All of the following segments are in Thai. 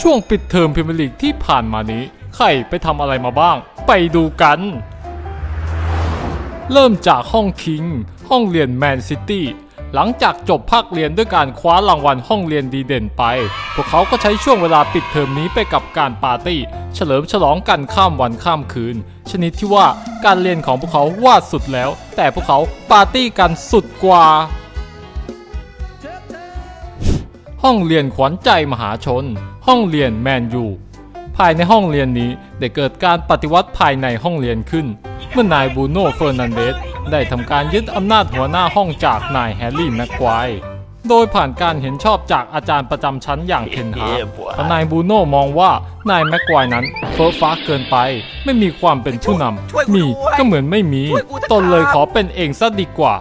ช่วงปิดเทอมพรีเมียร์ลีกที่ผ่านมานี้ ใครไปทำอะไรมาบ้าง ไปดูกัน เริ่มจากห้องคิง ห้องเรียนแมนซิตี้หลังจากจบภาคเรียนด้วยการคว้ารางวัลห้องเรียนดีเด่นไป พวกเขาก็ใช้ช่วงเวลาปิดเทอมนี้ไปกับการปาร์ตี้ เฉลิมฉลองกันข้ามวันข้ามคืน ชนิดที่ว่าการเรียนของพวกเขาว่าสุดแล้ว แต่พวกเขาปาร์ตี้กันสุดกว่า ห้องเรียนขวัญใจมหาชน ห้องเรียนแมนยูภายในห้องเรียนนี้ได้เกิดการปฏิวัติภายในห้องเรียนขึ้น เมื่อนายบูโน่เฟอร์นันเดสได้ทำการยึดอำนาจหัวหน้าห้องจากนายแฮร์รี่แม็กควายโดยผ่านการเห็นชอบจากอาจารย์ประจำชั้นอย่างเทนฮากเพราะนายบูโน่มองว่านายแม็กควายนั้นเฟ้อฟ้าเกินไป ไม่มีความเป็นผู้นำมีก็เหมือนไม่มี ตนเลยขอเป็นเองซะดีกว่า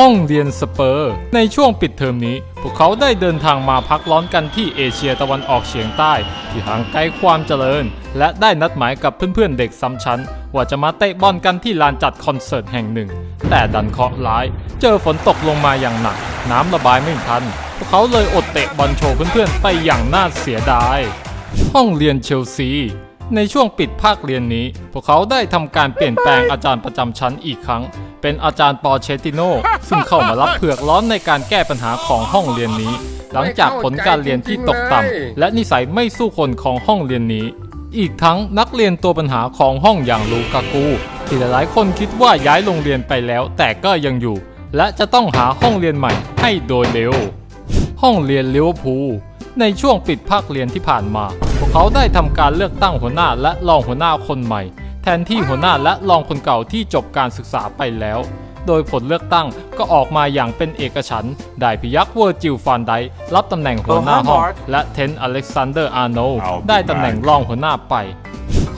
ห้องเรียนสเปอร์ ในช่วงปิดเทอมนี้ พวกเขาได้เดินทางมาพักร้อนกันที่เอเชียตะวันออกเฉียงใต้ ที่ห่างไกลความเจริญ และได้นัดหมายกับเพื่อนๆเด็กซ้ำชั้น ว่าจะมาเตะบอลกันที่ลานจัดคอนเสิร์ตแห่งหนึ่ง แต่ดันเคราะห์ร้าย เจอฝนตกลงมาอย่างหนัก น้ำระบายไม่ทัน พวกเขาเลยอดเตะบอลโชว์เพื่อนๆไปอย่างน่าเสียดาย ห้องเรียนเชลซี ในช่วงปิดภาคเรียนนี้ พวกเขาได้ทำการเปลี่ยนแปลงอาจารย์ประจำชั้นอีกครั้ง เป็นอาจารย์ปอเชติโน ซึ่งเข้ามารับเผือกร้อนในการแก้ปัญหาของห้องเรียนนี้ หลังจากผลการเรียนที่ตกต่ำและนิสัยไม่สู้คนของห้องเรียนนี้ อีกทั้งนักเรียนตัวปัญหาของห้องอย่างลูกากู ที่หลายๆคนคิดว่าย้ายโรงเรียนไปแล้ว แต่ก็ยังอยู่ และจะต้องหาห้องเรียนใหม่ให้โดยเร็ว ห้องเรียนเลิเวพู ในช่วงปิดภาคเรียนที่ผ่านมา พวกเขาได้ทำการเลือกตั้งหัวหน้าและรองหัวหน้าคนใหม่ แทนที่หัวหน้าและรองคนเก่าที่จบการศึกษาไปแล้ว โดยผลเลือกตั้งก็ออกมาอย่างเป็นเอกฉันท์ได้พิยักษ์เวอร์จิลฟานไดค์รับตำแหน่งหัวหน้าห้องและเทนอเล็กซานเดอร์อาร์โนลด์ได้ตำแหน่งรองหัวหน้าไป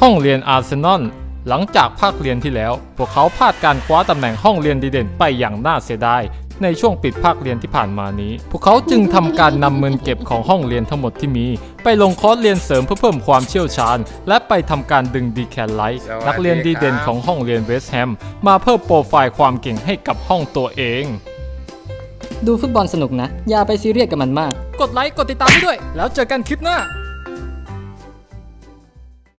ห้องเรียนอาร์เซนอลหลังจากภาคเรียนที่แล้ว พวกเขาพลาดการคว้าตำแหน่งห้องเรียนดีเด่นไปอย่างน่าเสียดาย ในช่วงปิดภาคเรียนที่ผ่านมานี้ พวกเขาจึงทำการนำเงินเก็บของห้องเรียนทั้งหมดที่มี ไปลงคอร์สเรียนเสริมเพื่อเพิ่มความเชี่ยวชาญ และไปทำการดึงดีแคนไลท์สวัสดีนักเรียนดีเด่นครับของห้องเรียนเวสต์แฮมมาเพิ่มโปรไฟล์ความเก่งให้กับห้องตัวเอง ดูฟุตบอลสนุกนะ อย่าไปซีเรียสกับมันมาก กดไลค์กดติดตามให้ด้วย แล้วเจอกันคลิปหน้า